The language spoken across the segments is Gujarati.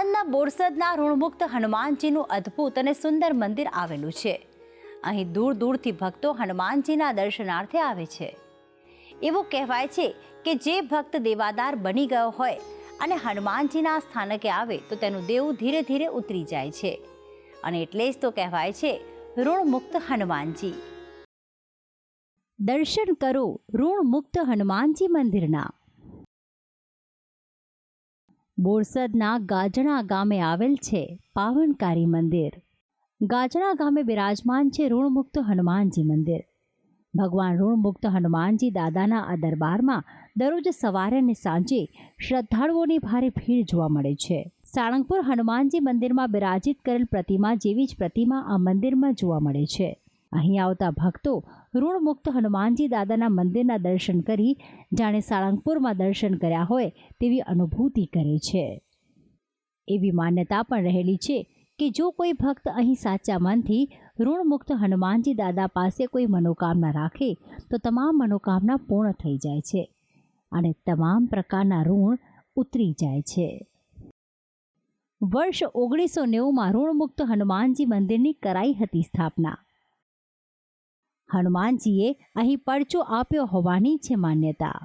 આણંદના બોરસદના ઋણમુક્ત હનુમાનજીનું અદ્ભુત અને સુંદર મંદિર આવેલું છે. અહીં દૂર દૂરથી ભક્તો હનુમાનજીના દર્શનાર્થે આવે છે. એવું કહેવાય છે કે જે ભક્ત દેવાદાર બની ગયો હોય અને હનુમાનજીના સ્થાનકે આવે તો તેનું દેવું ધીરે ધીરે ઉતરી જાય છે. અને એટલે જ તો કહેવાય છે, ઋણમુક્ત હનુમાનજી. દર્શન કરો ઋણમુક્ત હનુમાનજી મંદિરના. બોરસદના ગાજણા ગામે આવેલ છે પાવનકારી મંદિર. ગાજણા ગામે બિરાજમાન છે ઋણમુક્ત હનુમાનજી મંદિર. ભગવાન ઋણમુક્ત હનુમાનજી દાદાના આ દરબારમાં દરરોજ સવારે અને સાંજે શ્રદ્ધાળુઓની ભારે ભીડ જોવા મળે છે. સાળંગપુર હનુમાનજી મંદિરમાં બિરાજિત કરેલ પ્રતિમા જેવી જ પ્રતિમા આ મંદિરમાં જોવા મળે છે. અહીં આવતા ભક્તો ઋણમુક્ત હનુમાનજી દાદાના મંદિરના દર્શન કરી, જાણે સાળંગપુરમાં દર્શન કર્યા હોય તેવી અનુભૂતિ કરે છે. એવી માન્યતા પણ રહેલી છે કે જો કોઈ ભક્ત અહીં સાચા મનથી ઋણમુક્ત હનુમાનજી દાદા પાસે કોઈ મનોકામના રાખે, તો તમામ મનોકામના પૂર્ણ થઈ જાય છે અને તમામ પ્રકારના ઋણ ઉતરી જાય છે. વર્ષ ઓગણીસો નેવુંમાં ઋણમુક્ત હનુમાનજી મંદિરની કરાઈ હતી સ્થાપના. હનુમાનજીએ અહીં પડચો આપ્યો હોવાની છે માન્યતા.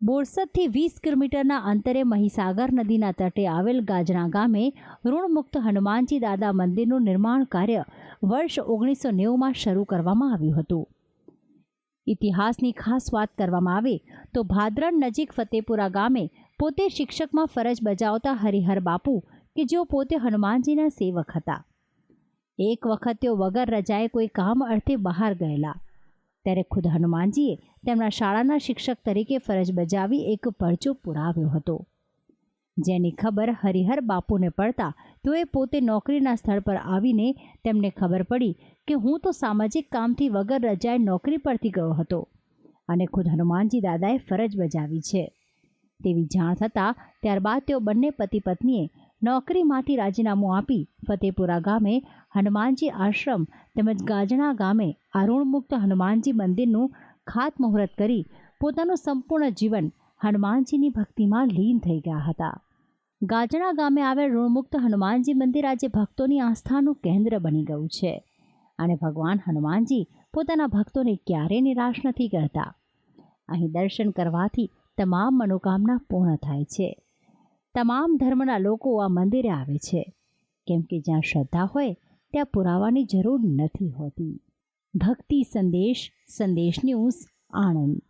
બોરસદથી વીસ કિલોમીટરના અંતરે મહીસાગર નદીના તટે આવેલ ગાજણા ગામે ઋણમુક્ત હનુમાનજી દાદા મંદિરનું નિર્માણ કાર્ય વર્ષ ઓગણીસો નેવુંમાં શરૂ કરવામાં આવ્યું હતું. ઇતિહાસની ખાસ વાત કરવામાં આવે તો ભાદરણ નજીક ફતેપુરા ગામે પોતે શિક્ષકમાં ફરજ બજાવતા હરિહર બાપુ કે જેઓ પોતે હનુમાનજીના સેવક હતા. એક વખત તેઓ વગર રજાએ કોઈ કામ અર્થે બહાર ગયેલા. ત્યારે ખુદ હનુમાનજીએ તેમના શાળાના શિક્ષક તરીકે ફરજ બજાવી એક પરચો પુરાવ્યો હતો. જેની ખબર હરિહર બાપુને પડતા તેઓએ પોતે નોકરીના સ્થળ પર આવીને તેમને ખબર પડી કે હું તો સામાજિક કામથી વગર રજાએ નોકરી પરથી ગયો હતો અને ખુદ હનુમાનજી દાદાએ ફરજ બજાવી છે. તેવી જાણ થતાં ત્યારબાદ તેઓ બંને પતિ પત્નીએ નોકરીમાંથી રાજીનામું આપી ફતેપુરા ગામે હનુમાનજી આશ્રમ તેમજ ગાજણા ગામે અરુણમુક્ત હનુમાનજી મંદિરનું ખાતમુહૂર્ત કરી પોતાનું સંપૂર્ણ જીવન હનુમાનજીની ભક્તિમાં લીન થઈ ગયા હતા. ગાજણા ગામે આવેલ ઋણમુક્ત હનુમાનજી મંદિર આજે ભક્તોની આસ્થાનું કેન્દ્ર બની ગયું છે અને ભગવાન હનુમાનજી પોતાના ભક્તોને ક્યારેય નિરાશ નથી કરતા. અહીં દર્શન કરવાથી તમામ મનોકામના પૂર્ણ થાય છે. તમામ ધર્મના લોકો આ મંદિરે આવે છે. કેમ કે જ્યાં શ્રદ્ધા હોય, ત્યાં પુરાવાની જરૂર નથી હોતી. ભક્તિ સંદેશ સંદેશ ન્યૂઝ, આણંદ.